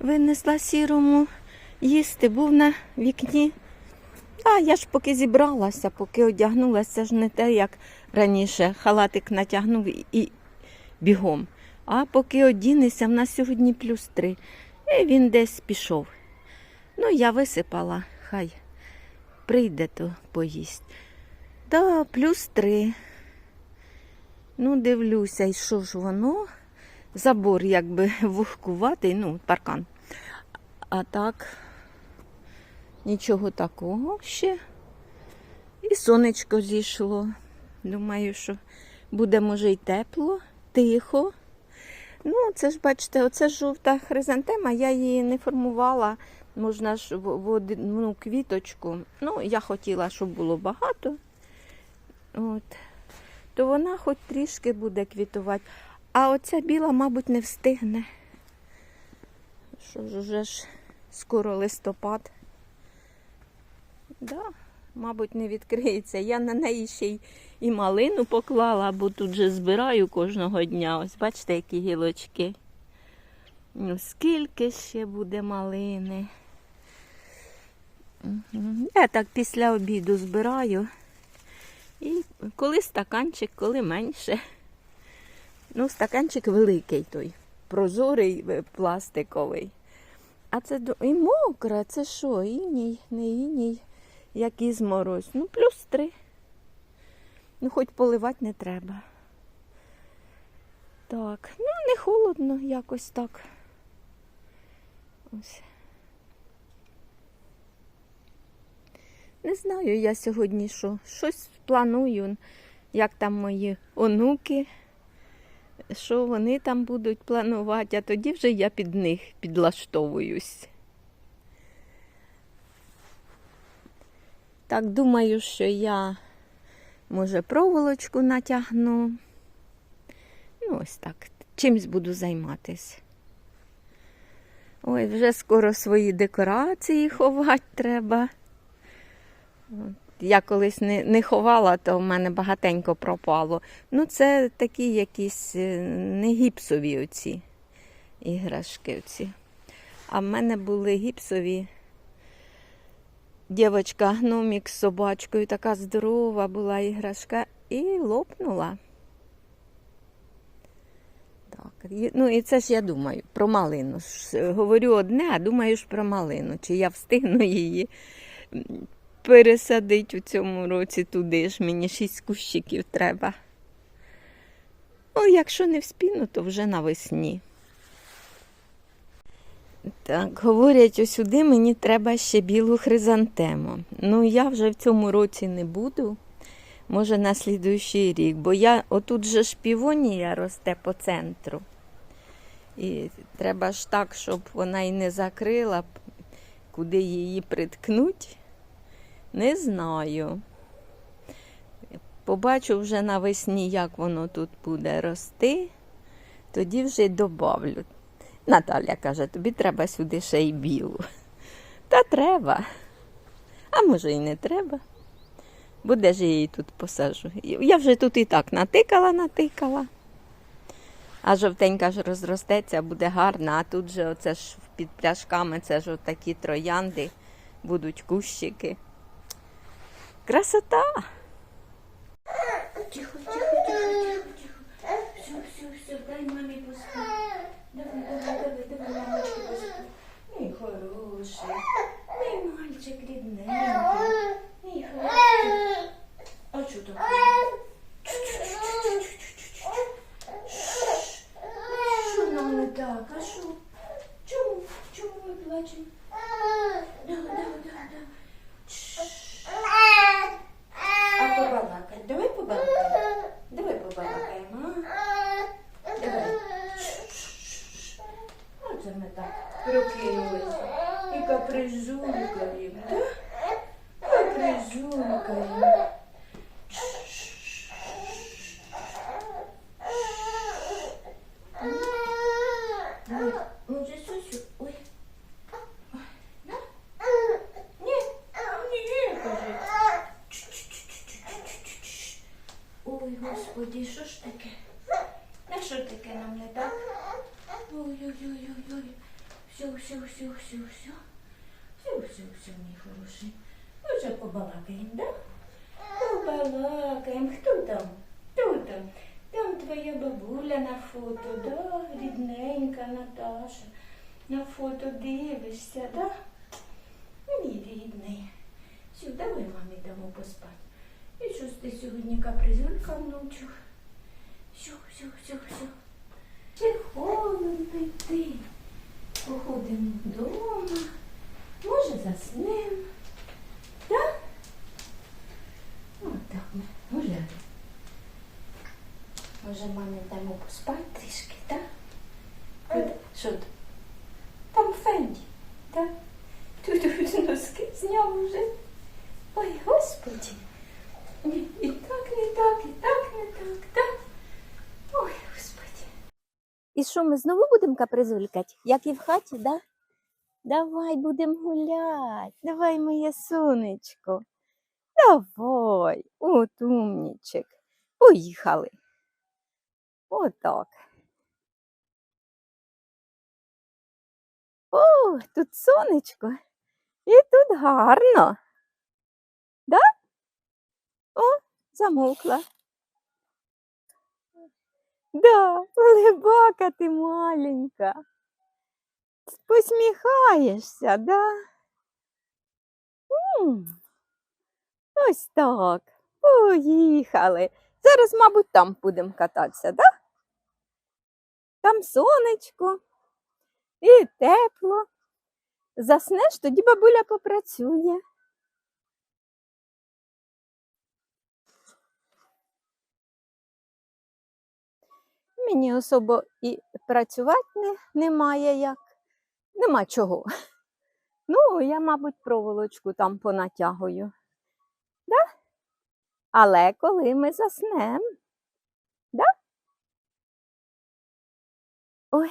винесла сірому їсти, був на вікні. А я ж поки зібралася, поки одягнулася, ж не те, як раніше халатик натягнув і- бігом. А поки одінешся, в нас сьогодні плюс три. І він десь пішов. Ну, я висипала, хай прийде, то поїсть. Да, плюс три. Ну, дивлюся, і що ж воно? Забор якби вухкуватий, ну, паркан. А так, нічого такого ще. І сонечко зійшло. Думаю, що буде, може, й тепло, тихо. Ну, це ж, бачите, оце жовта хризантема, я її не формувала. Можна ж в одну квіточку. Ну, я хотіла, щоб було багато. От. То вона хоч трішки буде квітувати. А оця біла, мабуть, не встигне. Що ж уже ж скоро листопад. Да, мабуть, не відкриється. Я на неї ще й і малину поклала, бо тут же збираю кожного дня. Ось бачите, які гілочки. Ну, скільки ще буде малини. Я так після обіду збираю. І коли стаканчик, коли менше. Ну, стаканчик великий той, прозорий е, пластиковий. А це і мокре, це що? Іній, не іній, як ізморозь. Ну, плюс три. Ну, хоч поливати не треба. Так, ну не холодно, якось так. Ось. Не знаю я сьогодні що. Щось планую, як там мої онуки, що вони там будуть планувати, а тоді вже я під них підлаштовуюсь. Так, думаю, що я, може, проволочку натягну. Ну, ось так. Чимсь буду займатися. Ой, вже скоро свої декорації ховати треба. От. Я колись не, не ховала, то в мене багатенько пропало. Ну, це такі якісь е, не гіпсові оці іграшки. Оці. А в мене були гіпсові. Дівочка гномік з собачкою, така здорова була іграшка, і лопнула. Так, ну і це ж я думаю про малину. Говорю одне, а думаю ж про малину. Чи я встигну її м, пересадити у цьому році туди ж. Мені шість кущиків треба. Ну, якщо не вспіну, то вже навесні. Так, говорять, ось сюди мені треба ще білу хризантему. Ну, я вже в цьому році не буду. Може, на слідуючий рік, бо я отут же ж півонія росте по центру. І треба ж так, щоб вона і не закрила, куди її приткнуть. Не знаю. Побачу вже навесні, як воно тут буде рости, тоді вже й добавлю. Наталя каже, тобі треба сюди ще й білу. Та треба. А може і не треба. Бо де ж її тут посаджу? Я вже тут і так натикала, натикала. А жовтенька ж розростеться, буде гарна, а тут же оце ж під пляшками, це ж такі троянди, будуть кущики. Красота! Тихо, тихо, тихо, тихо, тихо. Все, все, все, дай мамі поспати. Давай, давай, давай, давай, мамочки поспати. Мій хороший, мій мальчик рідненький, мій хороший. А що таке? Що нам не так? А що? Чому? Чому ми плачемо? Да, да, да, да. А побалакать? Давай побалакаємо. Давай побалакаємо. а? Давай. Оце ми так прокинулися. І капризулькаємо, да? Капризулькаємо. Ой, може, Сусю? Ой. Ой, на? Ні, ні, каже. Ой, господи, що ж таке? На що таке нам не так? Ой-ой-ой-ой-ой. Все, все, все, все, все. Все, все, мій хороший. Ми вже побалакаємо, да? Побалакаємо. Хто там? Хто там? Твоя бабуля на фото, да? Рідненька Наташа. На фото дивишся, да? Мій рідний. Все, давай мамі дамо поспати. І щось ти сьогодні капризулька, внучу. Все, все, все, все. Чи холодно йти. Походимо вдома. Може заснемо. Так? От так ми гуляємо. Може, мамі дамо поспати трішки, так? Що? Там Фенді, так? Тут носки зняв уже. Ой, господи. І так, не так, і так, не так, так. Ой, господи. І що, ми знову будемо капризулькати, як і в хаті, да? Давай будемо гуляти. Давай, моє сонечко. Давай. От умнічек. Поїхали. Отак. О, тут сонечко. І тут гарно. Да? О, замовкла. Да, улибака ти маленька. Посміхаєшся, да? Ось так. Поїхали. Зараз, мабуть, там будемо кататися, да? Там сонечко і тепло. Заснеш, тоді бабуля попрацює. Мені особо і працювати не, немає як. Нема чого. Ну, я, мабуть, проволочку там понатягую. Да? Але коли ми заснемо, да? Ой.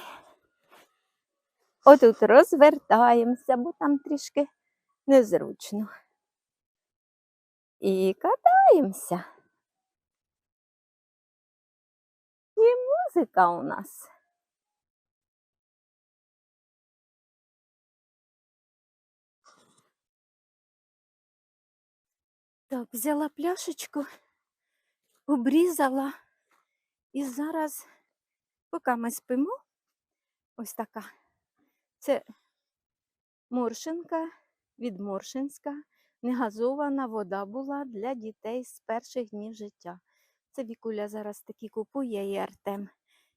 Отут розвертаємося, бо там трішки незручно. І катаємося. І музика у нас. Так, взяла пляшечку, обрізала. І зараз, поки ми спимо, ось така. Це моршинка від Моршинська. Негазована вода була для дітей з перших днів життя. Це Вікуля зараз такі купує і Артем.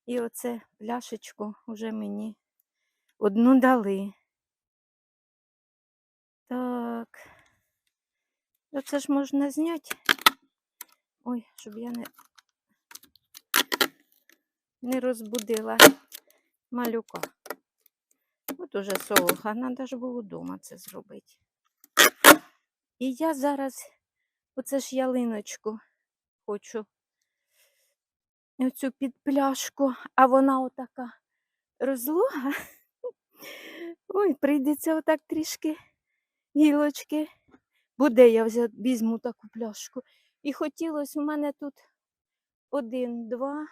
І оце пляшечку вже мені одну дали. Так. Оце ж можна зняти. Ой, щоб я не, не розбудила малюка. От уже солоха, треба ж було вдома це зробити. І я зараз оце ж ялиночку хочу. Оцю під пляшку, а вона отака розлога. Ой, прийдеться отак трішки гілочки. Буде, я візьму таку пляшку. І хотілося у мене тут один, два,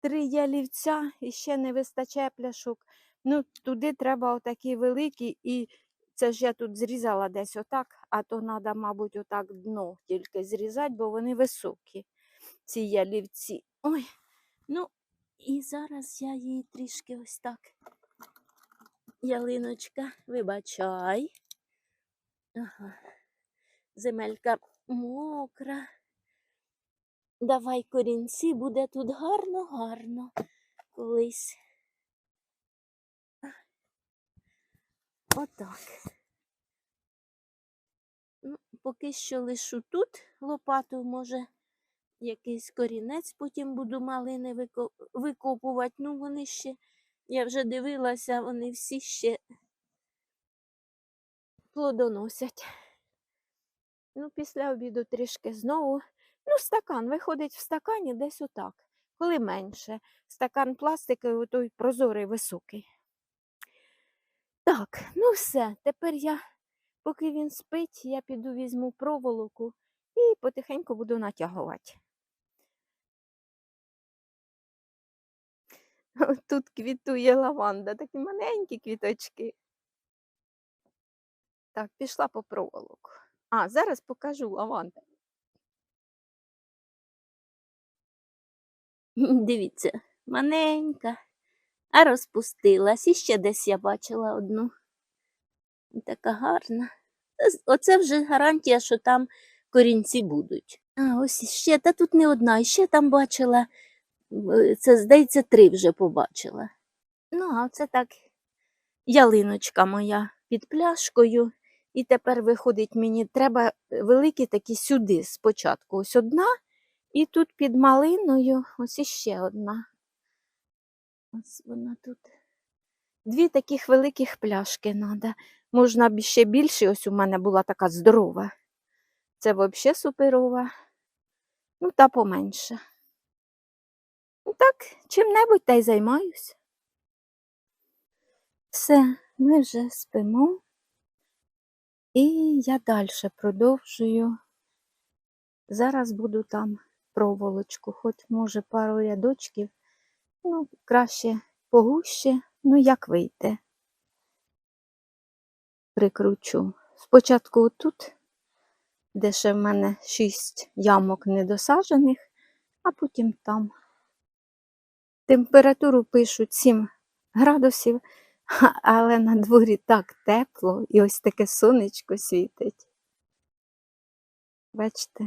три ялівця і ще не вистачає пляшок. Ну, туди треба отакі великі, і це ж я тут зрізала десь отак, а то треба, мабуть, отак дно тільки зрізати, бо вони високі, ці ялівці. Ой, ну, і зараз я її трішки ось так. Ялиночка, вибачай. Ага. Земелька мокра. Давай корінці, буде тут гарно-гарно колись. Отак. Ну, поки що лишу тут лопату, може, якийсь корінець, потім буду малини викопувати. Ну, вони ще, я вже дивилася, вони всі ще плодоносять. Ну, після обіду трішки знову. Ну, стакан виходить в стакані десь отак, коли менше. Стакан пластиковий, той прозорий високий. Так, ну все. Тепер я, поки він спить, я піду візьму проволоку і потихеньку буду натягувати. Тут квітує лаванда, такі маленькі квіточки. Так, пішла по проволоку. А, зараз покажу лаванда. Дивіться, маленька, а розпустилась. І ще десь я бачила одну. Така гарна. Оце вже гарантія, що там корінці будуть. А, ось іще, та тут не одна, іще там бачила. е, Це, здається, три вже побачила. Ну, а це так ялиночка моя під пляшкою. І тепер виходить, мені треба великі такі сюди спочатку. Ось одна, і тут під малиною ось іще одна. Ось вона тут. Дві таких великих пляшки треба. Можна б ще більше, ось у мене була така здорова. Це взагалі суперова. Ну, та поменше. Ну так, чим-небудь та й займаюся. Все, ми вже спимо. І я далі продовжую. Зараз буду там проволочку, хоч може пару рядочків. Ну, краще погуще, ну як вийде. Прикручу. Спочатку отут, де ще в мене шість ямок недосаджених, а потім там. Температуру пишуть 7 градусів, але на дворі так тепло і ось таке сонечко світить. Бачите?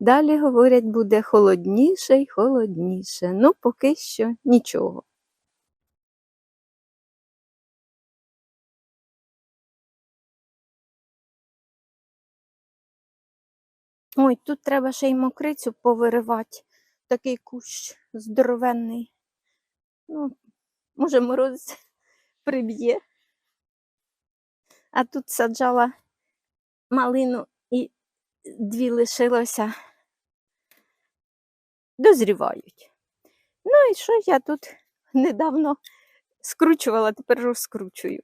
Далі, говорять, буде холодніше й холодніше. Ну, поки що нічого. Ой, тут треба ще й мокрицю повиривати. Такий кущ здоровенний. Ну, може, мороз приб'є. А тут саджала малину і дві лишилося. Дозрівають. Ну і що я тут недавно скручувала, тепер розкручую.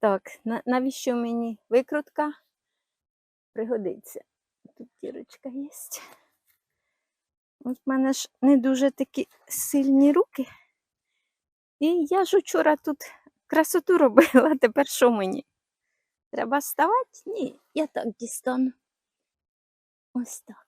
Так, на- навіщо мені викрутка? Пригодиться. Тут дірочка є. От в мене ж не дуже такі сильні руки. І я ж учора тут красоту робила, тепер що мені? Треба вставати? Ні, я так дістану. Ось так.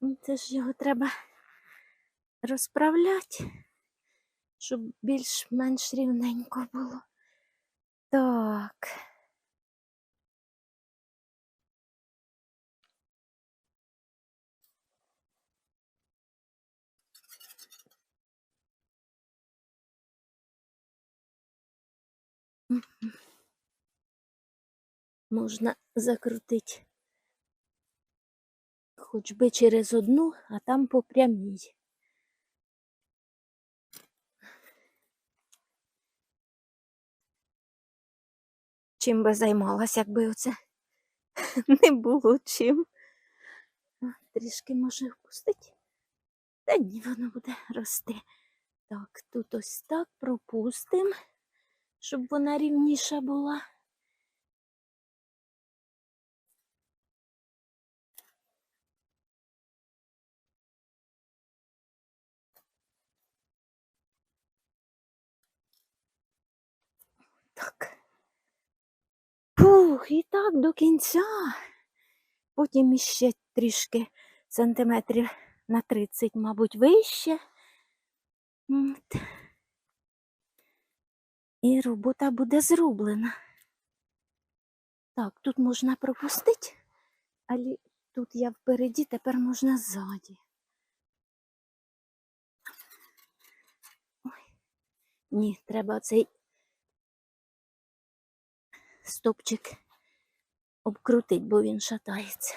Ну, Це ж його треба розправляти, щоб більш-менш рівненько було. Так. Можна закрутити хоч би через одну, а там по прямій. Чим би займалась, якби оце не було чим. Трішки може впустити. Та ні, воно буде рости. Так, тут ось так пропустимо, щоб вона рівніша була. Так. Фух, і так до кінця. Потім іще трішки сантиметрів на 30, мабуть, вище. От. І робота буде зроблена. Так, тут можна пропустити, але тут я впереді, тепер можна ззаді. Ой. Ні, треба цей стопчик обкрутить, бо він шатається.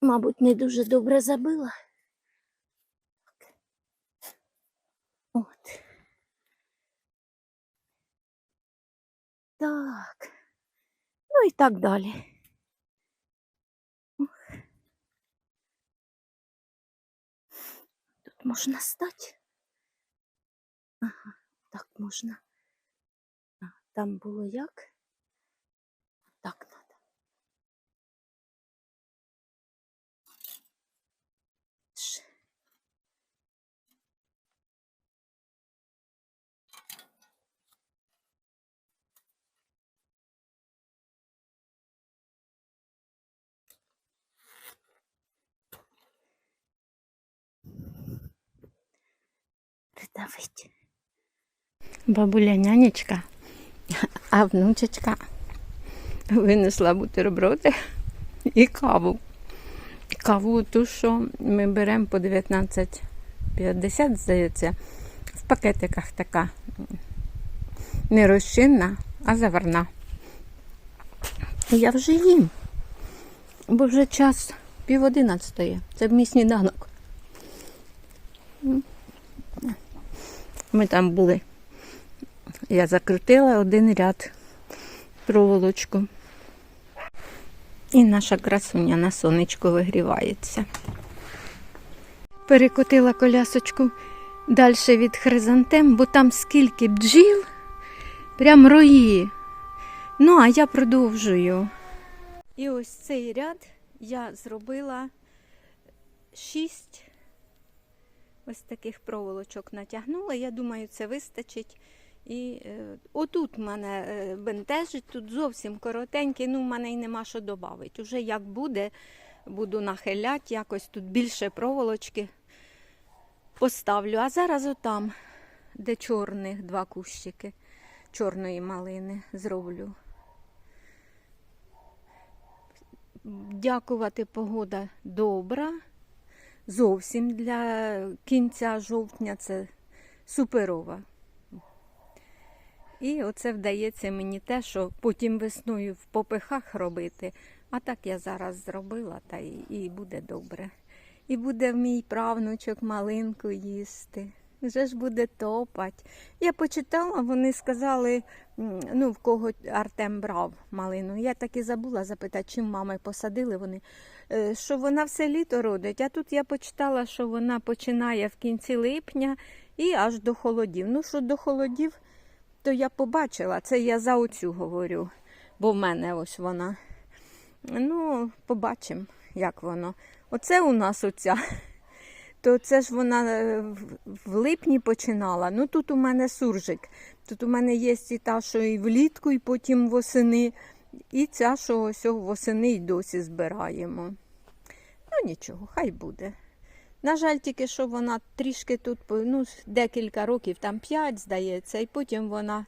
Мабуть, не дуже добре забила. От. Так. Ну і так далі. Тут можна стати. Ага, так можна. А, там було як? Так Придавить. Бабуля нянечка, а внучечка винесла бутерброди і каву. Каву ту, що ми беремо по 19,50, здається, в пакетиках така не розчинна, а заварна. Я вже їм, бо вже час пів одинадцятої. Це мій сніданок. Ми там були. Я закрутила один ряд проволочку. І наша красуня на сонечку вигрівається. Перекотила колясочку далі від хризантем, бо там скільки бджіл, прям рої. Ну, а я продовжую. І ось цей ряд я зробила шість ось таких проволочок натягнула. Я думаю, це вистачить. І е, отут мене е, бентежить, тут зовсім коротенький, ну в мене й нема що додати. Уже як буде, буду нахиляти, якось тут більше проволочки поставлю. А зараз отам, де чорних два кущики чорної малини зроблю. Дякувати, погода добра. Зовсім для кінця жовтня це суперова. І оце вдається мені те, що потім весною в попихах робити. А так я зараз зробила, та і, і буде добре. І буде мій правнучок малинку їсти. Вже ж буде топать. Я почитала, вони сказали, ну, в кого Артем брав малину. Я так і забула запитати, чим мами посадили вони, що вона все літо родить. А тут я почитала, що вона починає в кінці липня і аж до холодів. Ну, що до холодів, то я побачила. Це я за оцю говорю, бо в мене ось вона. Ну, побачимо, як воно. Оце у нас оця. То це ж вона е, в липні починала. Ну тут у мене суржик. Тут у мене є і та, що і влітку, і потім восени. І ця, що ось восени й досі збираємо. Ну нічого, хай буде. На жаль, тільки що вона трішки тут, ну, декілька років, там п'ять, здається, і потім вона,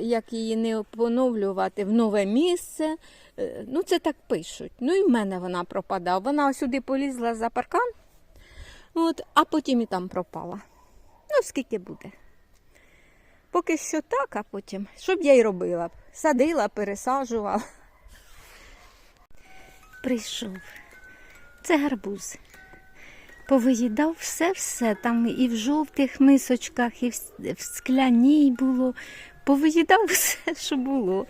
як її не поновлювати в нове місце. е, Ну, це так пишуть. Ну і в мене вона пропадала. Вона сюди полізла за паркан, от, а потім і там пропала. Ну, скільки буде. Поки що так, а потім, що б я й робила? б? Садила, пересаджувала. Прийшов. Це гарбуз. Повиїдав все-все, там і в жовтих мисочках, і в, скляній було. Повиїдав все, що було.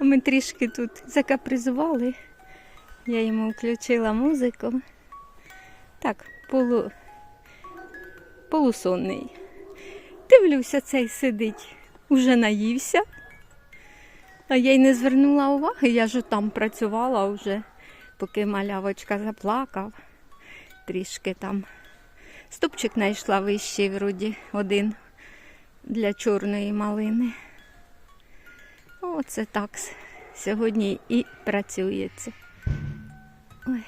Ми трішки тут закапризували. Я йому включила музику. Так, полу... полусонний. Дивлюся, цей сидить, уже наївся. А я й не звернула уваги, я ж там працювала вже, поки малявочка заплакав трішки там. Стопчик знайшла вищий, вроді, один для чорної малини. Оце так сьогодні і працюється. Ой.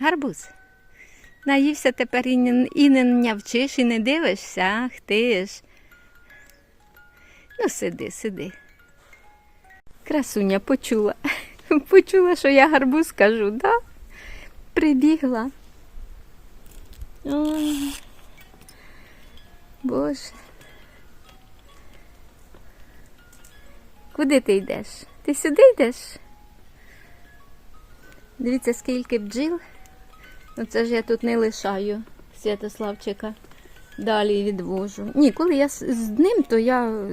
Гарбуз. Наївся тепер і не, і не нявчиш, і не дивишся, ах ти ж. Ну, сиди, сиди. Красуня почула. Почула, що я гарбуз кажу, да? Прибігла. Ой. Боже. Куди ти йдеш? Ти сюди йдеш? Дивіться, скільки бджіл. Ну це ж я тут не лишаю Святославчика. Далі відвожу. Ні, коли я з ним, то я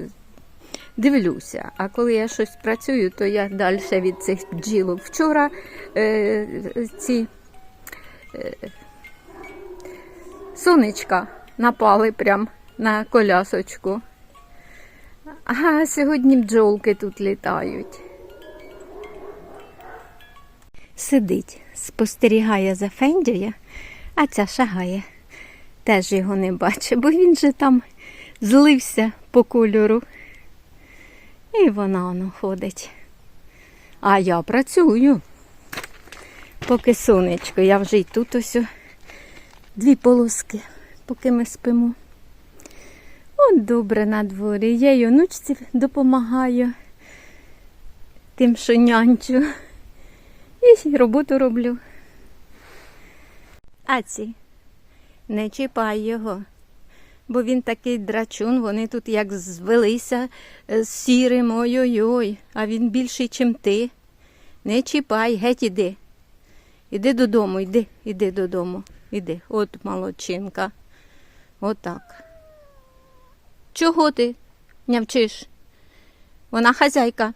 дивлюся. А коли я щось працюю, то я далі від цих бджілок. Вчора е, ці е, сонечка напали прям на колясочку. А сьогодні бджолки тут літають. Сидить, спостерігає за Фендією, а ця шагає. Теж його не бачить, бо він же там злився по кольору. І вона воно ходить. А я працюю. Поки сонечко, я вже й тут ось дві полоски, поки ми спимо. От добре на дворі. Я й онучці допомагаю тим, що нянчу. І роботу роблю. Аці, не чіпай його, бо він такий драчун, вони тут як звелися е, з сірим, ой-ой-ой, а він більший, чим ти. Не чіпай, геть іди. Іди додому, іди, іди додому. Іди. От молодчинка. Отак. Чого ти нявчиш? Вона хазяйка.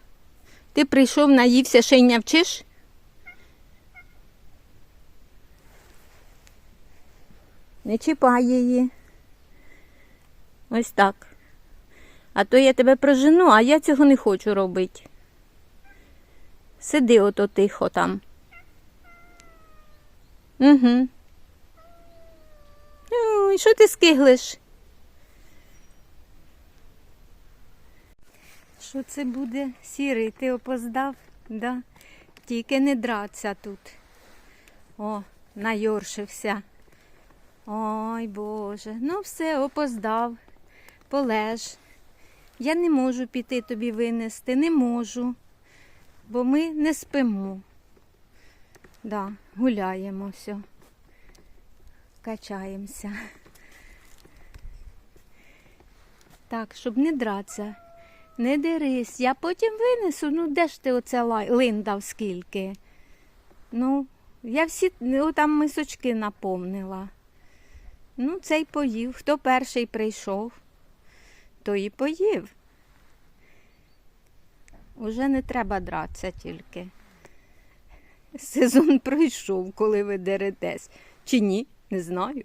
Ти прийшов, наївся, ще й нявчиш? Не чіпай її. Ось так. А то я тебе прожену, а я цього не хочу робити. Сиди ото тихо там. Угу. Ой, що ти скиглиш? Що це буде сірий? Ти опоздав? Да? Тільки не драться тут. О, найоршився. Ой, Боже, ну все, опоздав. Полеж. Я не можу піти тобі винести, не можу, бо ми не спимо. Да, гуляємо все. Качаємося. Так, щоб не дратися. Не дерись, я потім винесу. Ну, де ж ти оце линдав скільки? Ну, я всі ну, там мисочки наповнила. Ну, цей поїв. Хто перший прийшов, той і поїв. Уже не треба дратися тільки. Сезон пройшов, коли ви деретесь. Чи ні? Не знаю.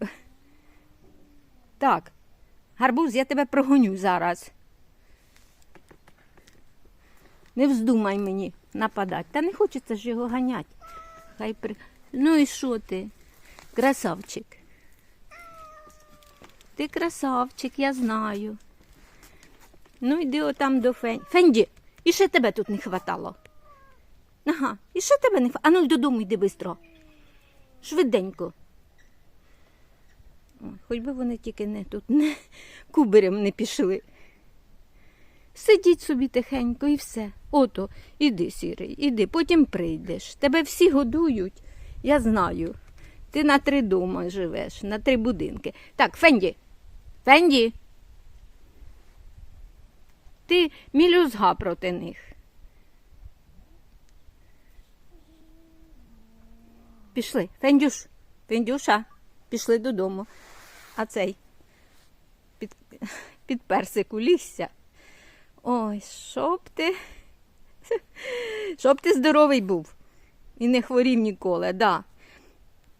Так, гарбуз, я тебе прогоню зараз. Не вздумай мені нападати. Та не хочеться ж його ганять. Хай при... Ну і що ти? Красавчик. Ти красавчик, я знаю. Ну, йди отам до Фень. Фенді, і ще тебе тут не хватало. Ага, і ще тебе не хватало. Ану, додому йди швидко. Швиденько. Хоч би вони тільки не тут не кубарем не пішли. Сидіть собі тихенько і все. Ото, іди, сірий, іди, потім прийдеш. Тебе всі годують, я знаю. Ти на три дома живеш, на три будинки. Так, Фенді, Фенді. Ти мілюзга проти них. Пішли, Фендюш, Фендюша, пішли додому. А цей під, під персик улігся. Ой, щоб ти. Щоб ти здоровий був і не хворів ніколи, да.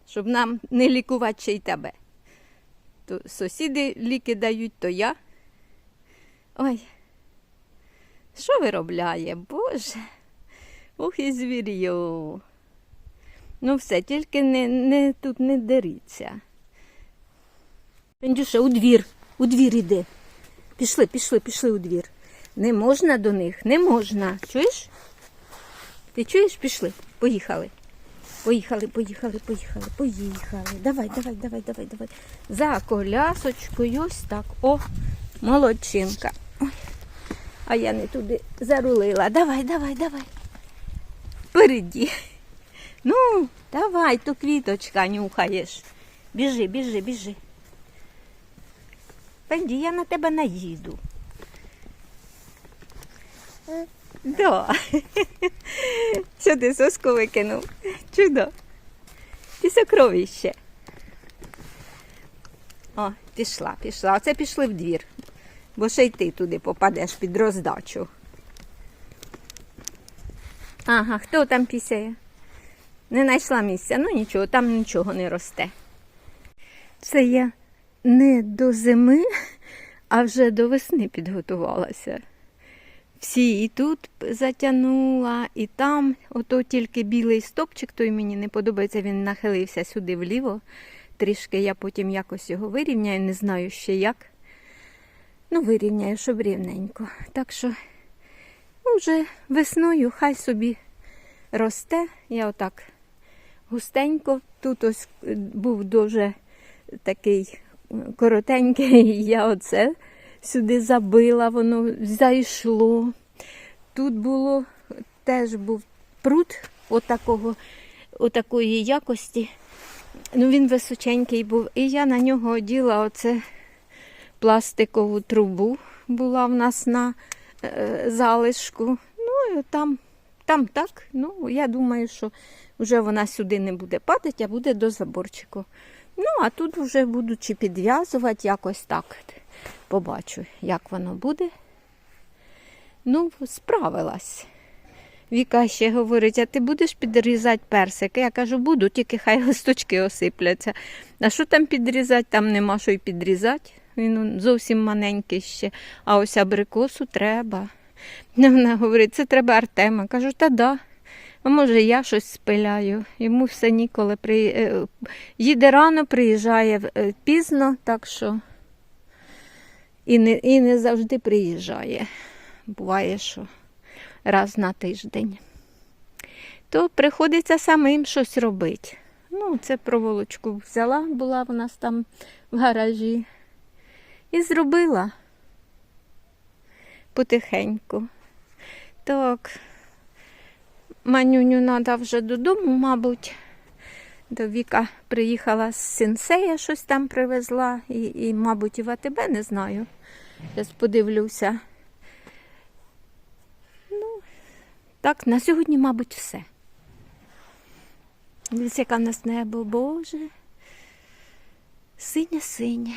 Щоб нам не лікувати ще й тебе. То сусіди ліки дають, то я. Ой, що виробляє, Боже? Ох і звір'ю. Ну все, тільки не, не, тут не деріться. Пендюша, у двір, у двір іди. Пішли, пішли, пішли у двір. Не можна до них, не можна. Чуєш? Ти чуєш? Пішли. Поїхали. Поїхали, поїхали, поїхали, поїхали. Давай, давай, давай, давай, давай. За колясочкою ось так. О, молодчинка. Ой. А я не туди зарулила. Давай, давай, давай. Впереді. Ну, давай, то квіточка нюхаєш. Біжи, біжи, біжи. Пенді, я на тебе наїду. Да. Ти соску викинув? Чудо. Ти сокровище. О, пішла, пішла. Оце пішли в двір. Бо ще й ти туди попадеш під роздачу. Ага, хто там пісяє? Не знайшла місця, ну нічого, там нічого не росте. Це я не до зими а вже до весни підготувалася. Всі і тут затягнула, і там. Ото тільки білий стопчик, той мені не подобається, він нахилився сюди вліво. Трішки я потім якось його вирівняю, не знаю ще як. Ну, вирівняю, щоб рівненько. Так що ну, вже весною хай собі росте. Я отак густенько. Тут ось е, був дуже такий коротенький, я оце сюди забила, воно зайшло. Тут було теж був пруд отакого, отакої якості. Ну, він височенький був. І я на нього оділа оце пластикову трубу була в нас на е, залишку. Ну там, там так. Ну, я думаю, що вже вона сюди не буде падати, а буде до заборчику. Ну, а тут вже буду чи підв'язувати якось так. Побачу, як воно буде. Ну, справилась. Віка ще говорить, а ти будеш підрізати персики? Я кажу, буду, тільки хай листочки осипляться. А що там підрізати? Там нема що й підрізати. Він зовсім маленький ще. А ось абрикосу треба. Вона говорить, це треба Артема. Кажу, та да. А може я щось спиляю. Йому все ніколи при... е, їде рано, приїжджає е, пізно, так що і не, і не завжди приїжджає. Буває, що раз на тиждень. То приходиться самим щось робити. Ну, це проволочку взяла, була в нас там в гаражі. І зробила потихеньку. Так, манюню треба вже додому, мабуть. До Віка приїхала з сенсея, щось там привезла, і, і мабуть, і в АТБ, не знаю. Зараз подивлюся. Ну, так, на сьогодні, мабуть, все. Дивіться, яке в нас небо, Боже. Синє-синє.